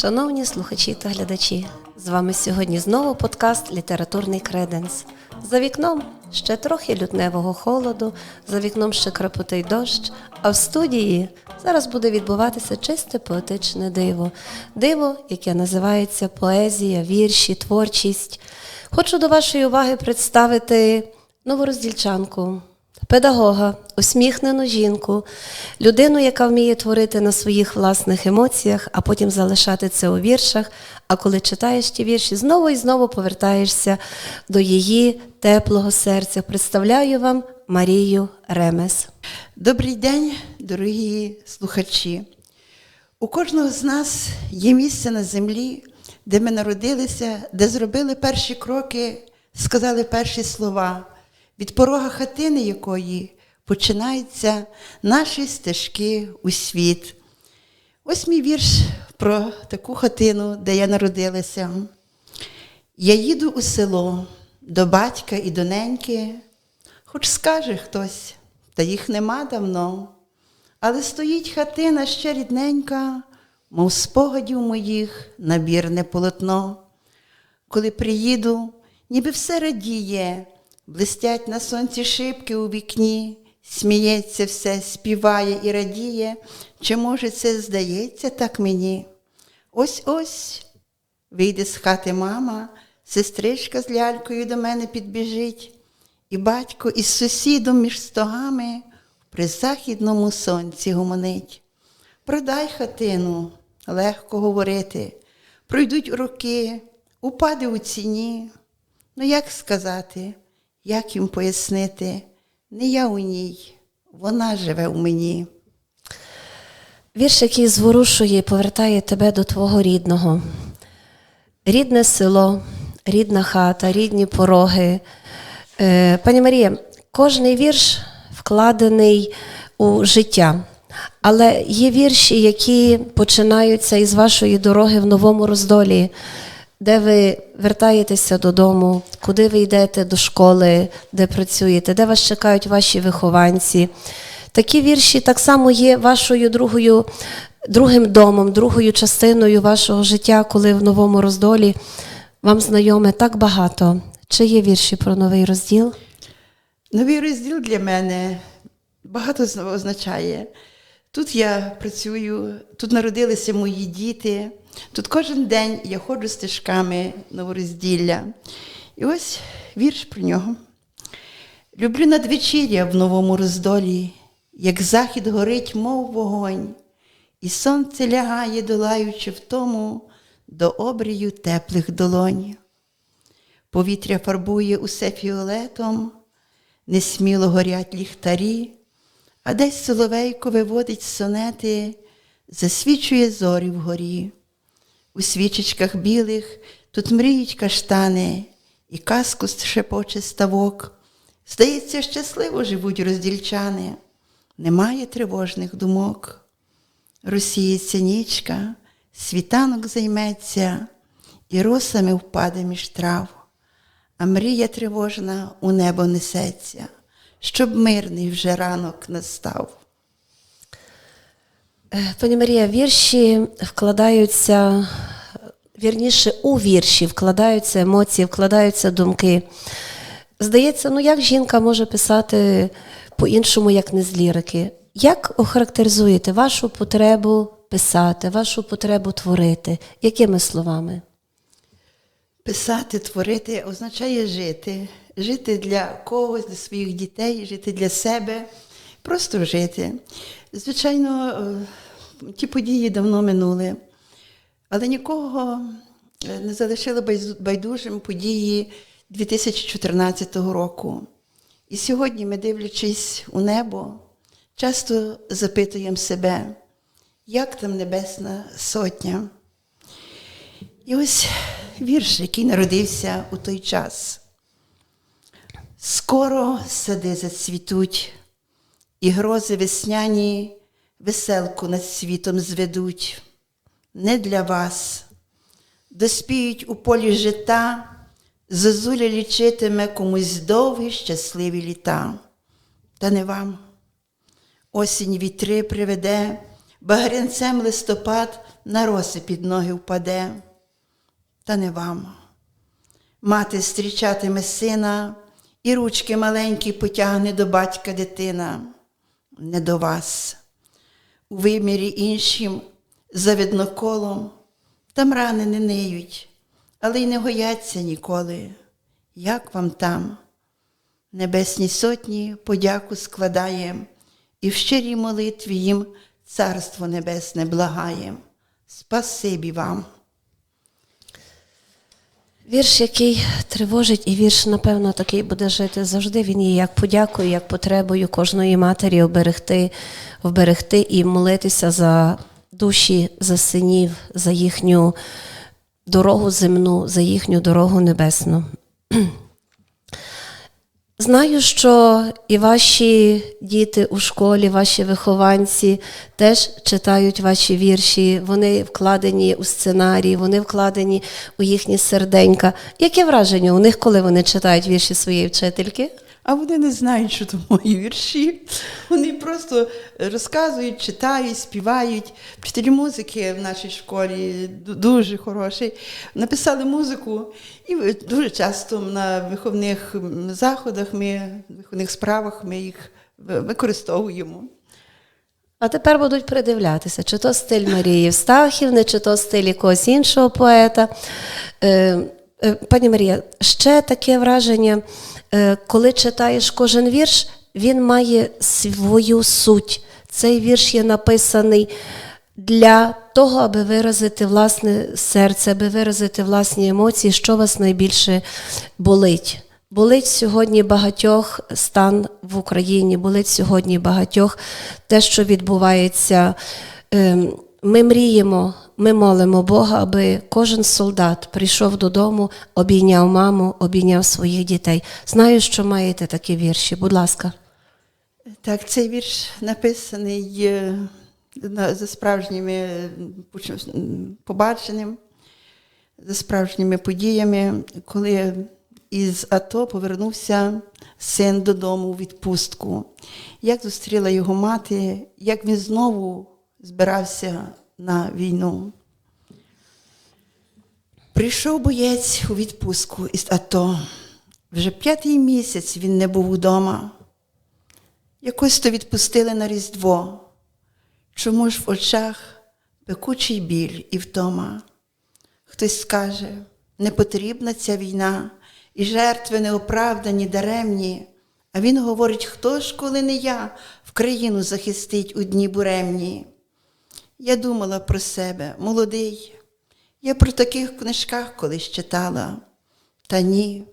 Шановні слухачі та глядачі, з вами сьогодні знову подкаст Літературний креденс. За вікном ще трохи лютневого холоду, за вікном ще крапотий дощ, а в студії зараз буде відбуватися чисте поетичне диво. Диво, яке називається поезія, вірші, творчість. Хочу до вашої уваги представити новороздільчанку, педагога, усміхнену жінку, людину, яка вміє творити на своїх власних емоціях, а потім залишати це у віршах. А коли читаєш ті вірші, знову і знову повертаєшся до її теплого серця. Представляю вам Марію Ремес. Добрий день, дорогі слухачі. У кожного з нас є місце на землі, де ми народилися, де зробили перші кроки, сказали перші слова, від порога хатини якої починаються наші стежки у світ. Ось мій вірш про таку хатину, де я народилася. Я їду у село до батька і до неньки, хоч скаже хтось, та їх нема давно. Але стоїть хатина ще рідненька, мов спогадів моїх набірне полотно. Коли приїду, ніби все радіє, блистять на сонці шибки у вікні, сміється все, співає і радіє, чи може це здається так мені? Ось ось вийде з хати мама, сестричка з лялькою до мене підбіжить, і батько із сусідом між стогами в призахідному сонці гомонить. Продай хатину, легко говорити, пройдуть роки, упаде у ціні. Ну як сказати, як їм пояснити? Не я у ній, вона живе у мені. Вірш, який зворушує і повертає тебе до твого рідного. Рідне село, рідна хата, рідні пороги. Е, Пані Марія, кожний вірш вкладений у життя. Але є вірші, які починаються із вашої дороги в новому роздолі, де ви вертаєтеся додому, куди ви йдете до школи, де працюєте, де вас чекають ваші вихованці. Такі вірші так само є вашою другою, другим домом, другою частиною вашого життя, коли в новому роздолі вам знайоме так багато. Чи є вірші про новий розділ? Новий розділ для мене багато означає. Тут я працюю, тут народилися мої діти, тут кожен день я ходжу стежками новорозділля. І ось вірш про нього. Люблю надвечір'я в новому роздолі, як захід горить, мов вогонь, і сонце лягає, долаючи в тому до обрію теплих долонь. Повітря фарбує усе фіолетом, несміло горять ліхтарі, а десь соловейко виводить сонети, засвічує зорі вгорі. У свічечках білих тут мріють каштани, і казку шепоче ставок. Здається, щасливо живуть роздільчани, немає тривожних думок. Розсіється нічка, світанок займеться, і росами впаде між трав, а мрія тривожна у небо несеться, щоб мирний вже ранок настав. Е, Пані Марія, вірші вкладаються, вірніше, у вірші вкладаються емоції, вкладаються думки. Здається, ну як жінка може писати по-іншому, як не з лірики? Як охарактеризуєте вашу потребу писати, вашу потребу творити? Якими словами? Писати, творити означає жити. Жити для когось, для своїх дітей, жити для себе, просто жити. Звичайно, е, ті події давно минули, але нікого е, не залишили байдужим події 2014 року. І сьогодні ми, дивлячись у небо, часто запитуємо себе, як там Небесна Сотня. І ось вірш, який народився у той час. Скоро сади зацвітуть, і грози весняні веселку над світом зведуть. Не для вас. Доспіють у полі жита, зозуля лічитиме комусь довгі щасливі літа. Та не вам. Осінь вітри приведе, багрянцем листопад на роси під ноги впаде, та не вам. Мати зустрічатиме сина, і ручки маленькі потягне до батька дитина, не до вас. У вимірі іншим, за видноколом, там рани не ниють, але й не гояться ніколи. Як вам там? Небесні сотні подяку складає, і в щирій молитві їм Царство Небесне благає. Спасибі вам. Вірш, який тривожить, і вірш, напевно, такий буде жити завжди. Він є як подякою, як потребою кожної матері оберегти, вберегти і молитися за душі, за синів, за їхню дорогу земну, за їхню дорогу небесну. Знаю, що і ваші діти у школі, ваші вихованці теж читають ваші вірші, вони вкладені у сценарії, вони вкладені у їхні серденька. Яке враження у них, коли вони читають вірші своєї вчительки? А вони не знають, що то мої вірші. Вони просто розказують, читають, співають. Вчителі музики в нашій школі дуже хороші. Написали музику, і дуже часто на виховних заходах ми, виховних справах ми їх використовуємо. А тепер будуть придивлятися, чи то стиль Марії Євстахівни, чи то стиль якогось іншого поета. Е, е, Пані Марія, ще таке враження, коли читаєш кожен вірш, він має свою суть. Цей вірш є написаний для того, аби виразити власне серце, аби виразити власні емоції, що вас найбільше болить. Болить сьогодні багатьох стан в Україні, болить сьогодні багатьох те, що відбувається. Ем, Ми мріємо, ми молимо Бога, аби кожен солдат прийшов додому, обійняв маму, обійняв своїх дітей. Знаю, що маєте такі вірші. Будь ласка. Так, цей вірш написаний е, за справжніми побаченням, за справжніми подіями, коли із АТО повернувся син додому у відпустку. Як зустріла його мати, як він знову збирався на війну. Прийшов боєць у відпустку із АТО. Вже п'ятий місяць він не був удома. Якось то відпустили на Різдво. Чому ж в очах пекучий біль і втома? Хтось скаже, не потрібна ця війна, і жертви неоправдані, даремні. А він говорить, хто ж, коли не я, в країну захистить у дні буремні. Я думала про себе, молодий. Я про таких книжках колись читала. Та ні,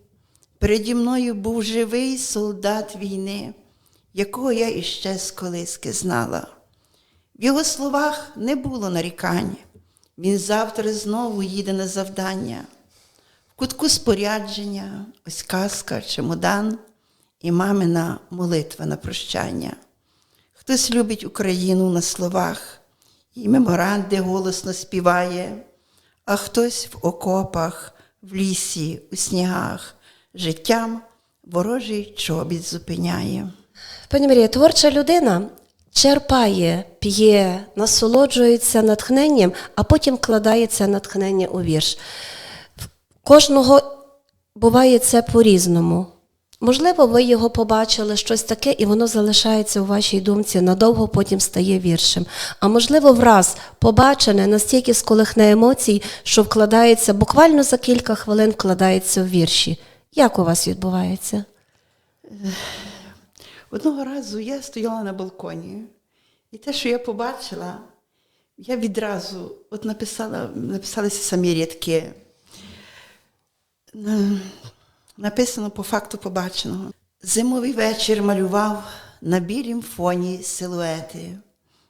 переді мною був живий солдат війни, якого я іще з колиски знала. В його словах не було нарікань. Він завтра знову їде на завдання. В кутку спорядження, ось казка, чемодан і мамина молитва на прощання. Хтось любить Україну на словах, і меморанди голосно співає, а хтось в окопах, в лісі, у снігах, життям ворожий чобіт зупиняє. Пані Марія, творча людина черпає, п'є, насолоджується натхненням, а потім вкладає це натхнення у вірш. Кожного буває це по-різному. Можливо, ви його побачили щось таке, і воно залишається у вашій думці надовго, потім стає віршем. А можливо, враз побачене настільки сколихне емоцій, що вкладається буквально за кілька хвилин вкладається в вірші. Як у вас відбувається? Одного разу я стояла на балконі, і те, що я побачила, я відразу от написала, написалися самі рядки. На- Написано по факту побаченого. Зимовий вечір малював на білім фоні силуети.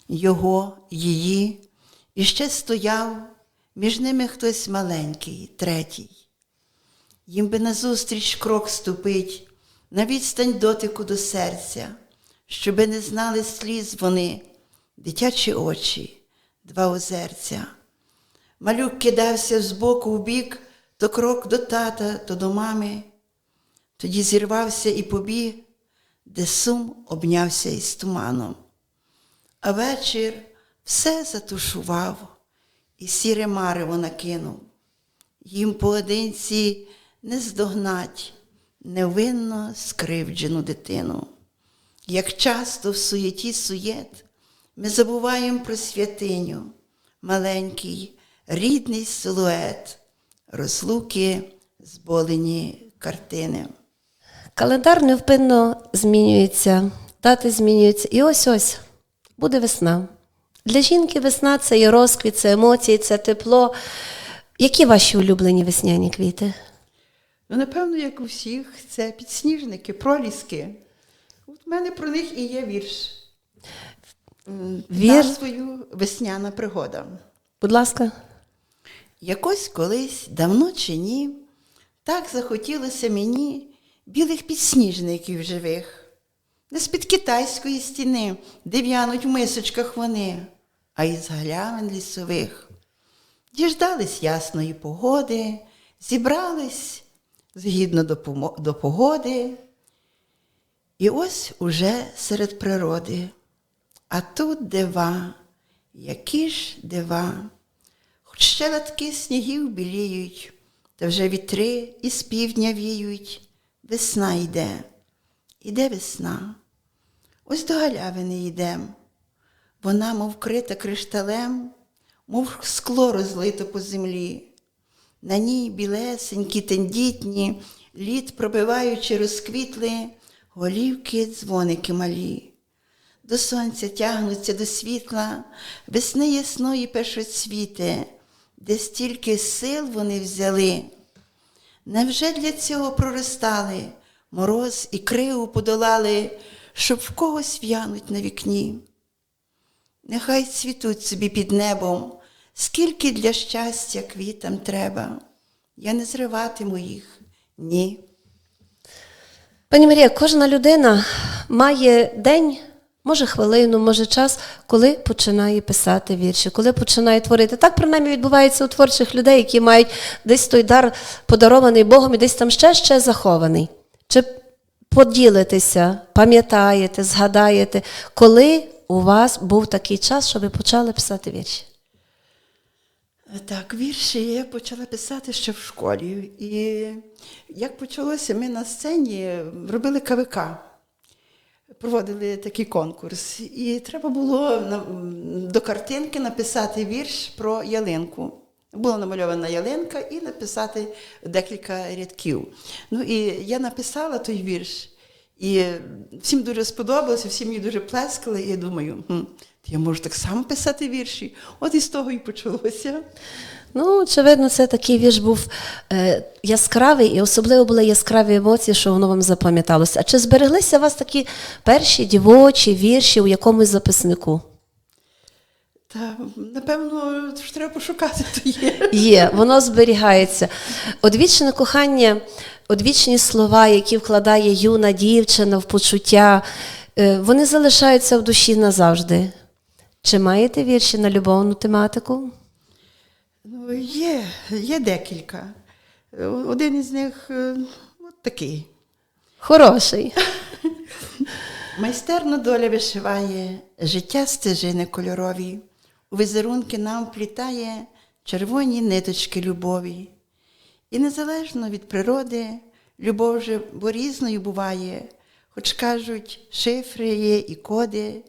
Його, її, і ще стояв, між ними хтось маленький, третій. Їм би назустріч крок ступить, на відстань дотику до серця, щоби не знали сліз вони, дитячі очі, два озерця. Малюк кидався з боку в бік, то крок до тата, то до мами. Тоді зірвався і побіг, де сум обнявся із туманом. А вечір все затушував і сіре марево накинув. Їм поодинці не здогнать невинно скривджену дитину. Як часто в суєті суєт ми забуваємо про святиню, маленький, рідний силует, розлуки, зболені картини. Календар невпинно змінюється, дати змінюються. І ось ось буде весна. Для жінки весна це і розквіт, це емоції, це тепло. Які ваші улюблені весняні квіти? Ну, напевно, як у всіх, це підсніжники, проліски. От в мене про них і є вірш. Вір- Назвою Весняна пригода. Будь ласка. Якось колись, давно чи ні, так захотілося мені білих підсніжників живих, не з-під китайської стіни, де в'януть в мисочках вони, а із галявин лісових. Діждались ясної погоди, зібрались згідно до, погоди. І ось уже серед природи. А тут дива, які ж дива. Хоч ще латки снігів біліють, та вже вітри із півдня віють, весна йде, іде весна. Ось до галявини йдем. Вона, мов крита кришталем, мов скло розлито по землі. На ній білесенькі, тендітні, лід пробиваючи розквітли, голівки, дзвоники малі. До сонця тягнуться до світла, весни ясної першоцвіти, де стільки сил вони взяли. Невже для цього проростали, мороз і криву подолали, щоб в когось в'януть на вікні? Нехай цвітуть собі під небом, скільки для щастя квітам треба. Я не зриватиму їх, ні. Пані Марія, кожна людина має день, може хвилину, може час, коли починає писати вірші, коли починає творити. Так принаймні відбувається у творчих людей, які мають десь той дар подарований Богом і десь там ще ще захований. Чи поділитеся, пам'ятаєте, згадаєте, коли у вас був такий час, щоб ви почали писати вірші? Так, вірші я почала писати ще в школі. І як почалося, ми на сцені робили КВК, проводили такий конкурс. І треба було до картинки написати вірш про ялинку. Була намальована ялинка і написати декілька рядків. Ну і я написала той вірш, і всім дуже сподобалося, всі мені дуже плескали, і я думаю, «Хм, я можу так само писати вірші. От із того і почалося. Ну, очевидно, це такий вірш був е, яскравий, і особливо були яскраві емоції, що воно вам запам'яталося. А чи збереглися у вас такі перші дівочі вірші у якомусь записнику? Та, напевно, ж треба пошукати, то є. Є, воно зберігається. Одвічне кохання, одвічні слова, які вкладає юна дівчина в почуття, е, вони залишаються в душі назавжди. Чи маєте вірші на любовну тематику? Ну, є, є декілька. Один із них е, от такий. Хороший. Майстерно доля вишиває, життя стежини кольорові, у візерунки нам вплітає червоні ниточки любові. І незалежно від природи, любов же бо різною буває, хоч кажуть, шифри є і коди,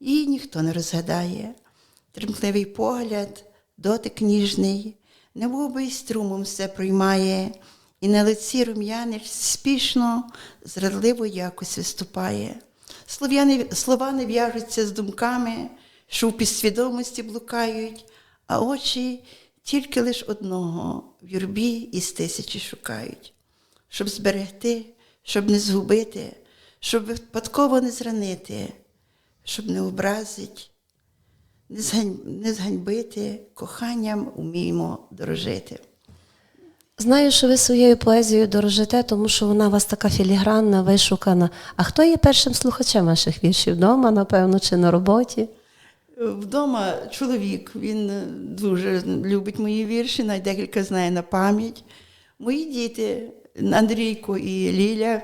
її ніхто не розгадає. Тремтливий погляд, дотик ніжний, немов би й струмом все проймає, і на лиці рум'янець спішно, зрадливо якось виступає. Слова не, слова не в'яжуться з думками, що в підсвідомості блукають, а очі тільки лиш одного в юрбі із тисячі шукають, щоб зберегти, щоб не згубити, щоб випадково не зранити, щоб не образить, не, зганьбити, коханням уміємо дорожити. Знаю, що ви своєю поезією дорожите, тому що вона у вас така філігранна, вишукана. А хто є першим слухачем ваших віршів? Вдома, напевно, чи на роботі? Вдома чоловік, він дуже любить мої вірші, навіть декілька знає на пам'ять. Мої діти Андрійко і Ліля.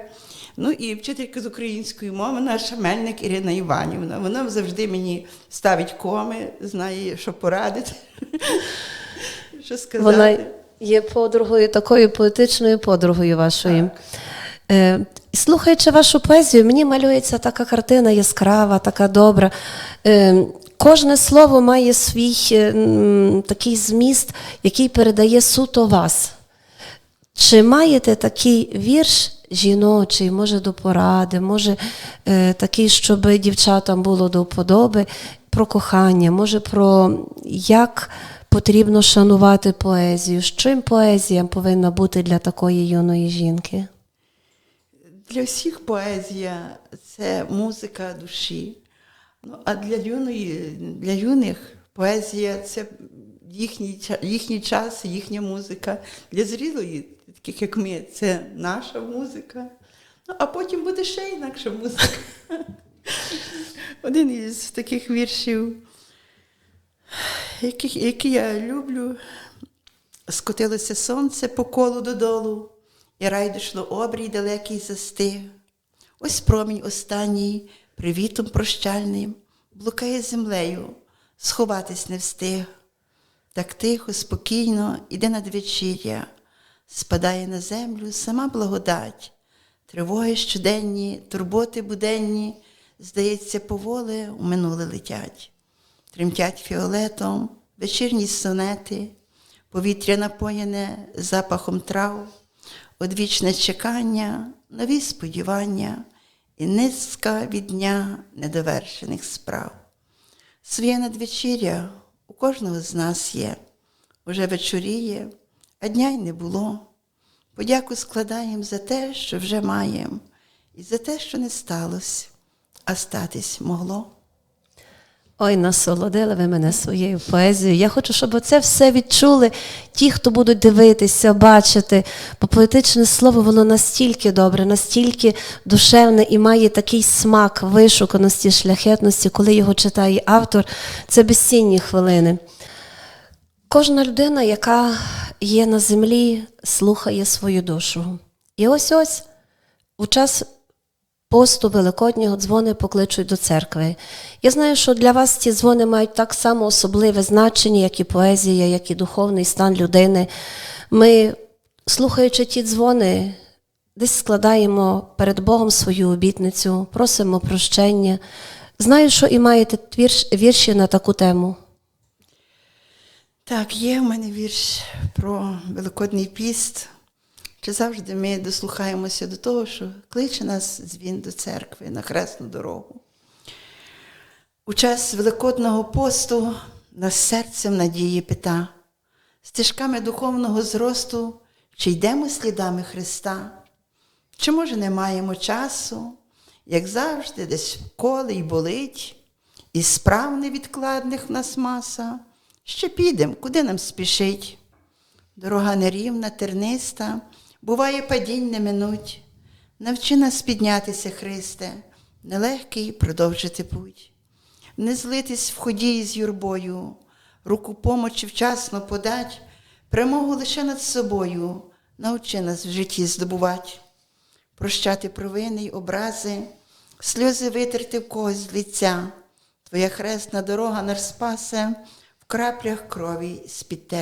Ну і вчителька з української мови, наша мельник Ірина Іванівна. Вона завжди мені ставить коми, знає, що порадити, що сказати. Вона є подругою, такою поетичною подругою вашою. Е, слухаючи вашу поезію, мені малюється така картина яскрава, така добра. Е, кожне слово має свій е, такий зміст, який передає суто вас. Чи маєте такий вірш жіночий, може до поради, може е, такий, щоб дівчатам було до вподоби, про кохання, може про як потрібно шанувати поезію? Чим поезія повинна бути для такої юної жінки? Для всіх поезія це музика душі. Ну, а для юної, для юних поезія це їхній, їхній час, їхня музика. Для зрілої, таких як ми, це наша музика. Ну, а потім буде ще інакша музика. Один із таких віршів, яких, які я люблю, скотилося сонце по колу додолу, і райдушло обрій далекий застиг. Ось промінь останній, привітом прощальним, блукає землею, сховатись не встиг. Так тихо, спокійно іде надвечір'я, спадає на землю сама благодать, тривоги щоденні, турботи буденні, здається, поволи у минуле летять. Тремтять фіолетом вечірні сонети, повітря напоєне запахом трав, одвічне чекання, нові сподівання і низка від дня недовершених справ. Своє надвечір'я у кожного з нас є, уже вечоріє, а дня й не було. Подяку складаємо за те, що вже маємо, і за те, що не сталося, а статись могло. Ой, насолодили ви мене своєю поезією. Я хочу, щоб це все відчули ті, хто будуть дивитися, бачити. Бо поетичне слово, воно настільки добре, настільки душевне і має такий смак вишуканості, шляхетності, коли його читає автор. Це безцінні хвилини. Кожна людина, яка є на землі, слухає свою душу. І ось ось у час посту Великоднього дзвони покличуть до церкви. Я знаю, що для вас ці дзвони мають так само особливе значення, як і поезія, як і духовний стан людини. Ми, слухаючи ті дзвони, десь складаємо перед Богом свою обітницю, просимо прощення. Знаю, що і маєте вірш, вірші на таку тему. Так, є в мене вірш про Великодний піст. Чи завжди ми дослухаємося до того, що кличе нас дзвін до церкви на хресну дорогу. У час Великодного посту нас серцем надії пита, стежками духовного зросту, чи йдемо слідами Христа, чи, може, не маємо часу, як завжди, десь коле й болить, і справ невідкладних в нас маса. Ще підемо, куди нам спішить? Дорога нерівна, терниста, буває падінь не минуть. Навчи нас піднятися, Христе, нелегкий продовжити путь. Не злитись в ході із юрбою, руку помочі вчасно подать, перемогу лише над собою, научи нас в житті здобувати, прощати провини й образи, сльози витерти в когось з лиця. Твоя хресна дорога нас спасе краплях крові з-під.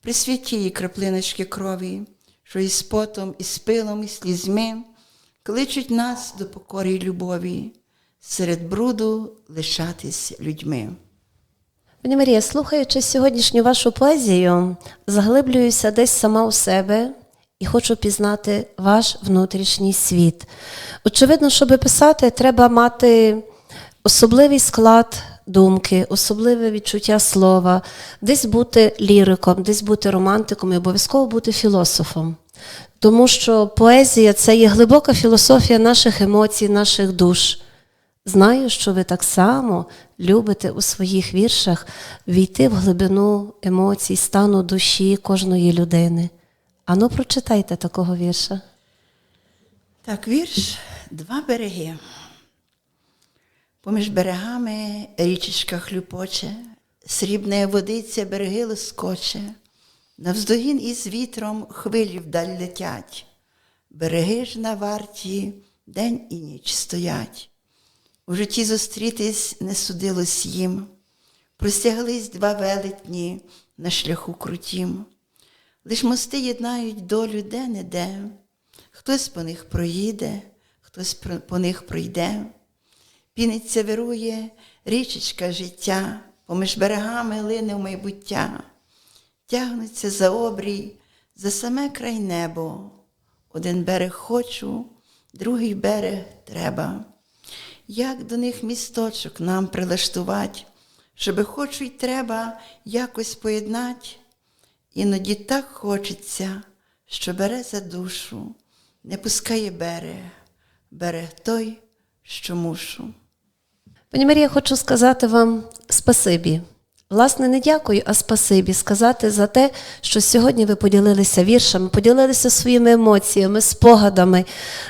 Присвяті їй краплиночки крові, що із потом, і з пилом, і слізьми кличуть нас до покори й любові, серед бруду лишатись людьми. Пані Марія, слухаючи сьогоднішню вашу поезію, заглиблююся десь сама у себе і хочу пізнати ваш внутрішній світ. Очевидно, щоб писати, треба мати особливий склад думки, особливе відчуття слова, десь бути ліриком, десь бути романтиком і обов'язково бути філософом. Тому що поезія це є глибока філософія наших емоцій, наших душ. Знаю, що ви так само любите у своїх віршах війти в глибину емоцій, стану душі кожної людини. Ану, прочитайте такого вірша. Так, вірш Два береги. Поміж берегами річечка хлюпоче, срібна водиця береги лоскоче, Навздогін із вітром хвилі вдаль летять, береги ж на варті день і ніч стоять. У житті зустрітись не судилось їм, простяглись два велетні на шляху крутім. Лиш мости єднають долю де-не-де, хтось по них проїде, хтось по них пройде. Піниться вирує річечка життя, поміж берегами лине в майбуття, тягнуться за обрій, за саме край небо. Один берег хочу, другий берег треба. Як до них місточок нам прилаштувати, щоби хочу й треба якось поєднать. Іноді так хочеться, що бере за душу, не пускає берег, берег той, що мушу. Пані Марія, хочу сказати вам спасибі. Власне, не дякую, а спасибі сказати за те, що сьогодні ви поділилися віршами, поділилися своїми емоціями, спогадами.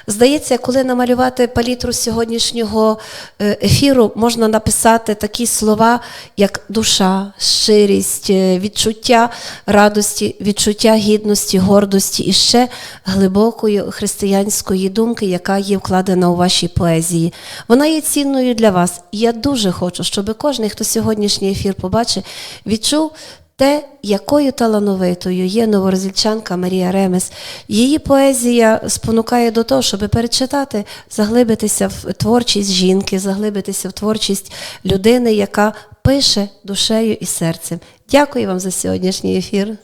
Здається, коли намалювати палітру сьогоднішнього е, ефіру, можна написати такі слова, як душа, щирість, е, відчуття радості, відчуття гідності, гордості і ще глибокої християнської думки, яка є вкладена у вашій поезії. Вона є цінною для вас. Я дуже хочу, щоб кожен, хто сьогоднішній ефір побачить, відчув те, якою талановитою є новорозільчанка Марія Ремес. Її поезія спонукає до того, щоб перечитати, заглибитися в творчість жінки, заглибитися в творчість людини, яка пише душею і серцем. Дякую вам за сьогоднішній ефір.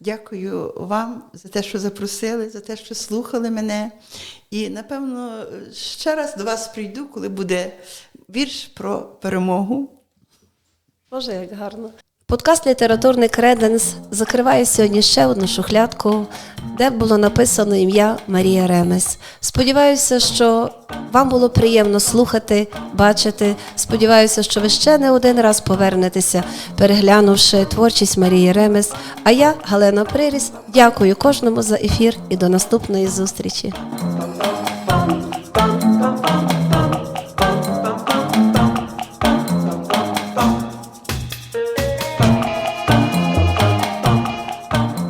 Дякую вам за те, що запросили, за те, що слухали мене. І, напевно, ще раз до вас прийду, коли буде вірш про перемогу. Боже, як гарно. Подкаст Літературний креденс закриває сьогодні ще одну шухлядку, де було написано ім'я Марія Ремес. Сподіваюся, що вам було приємно слухати, бачити. Сподіваюся, що ви ще не один раз повернетеся, переглянувши творчість Марії Ремес. А я, Галина Приріс, дякую кожному за ефір і до наступної зустрічі.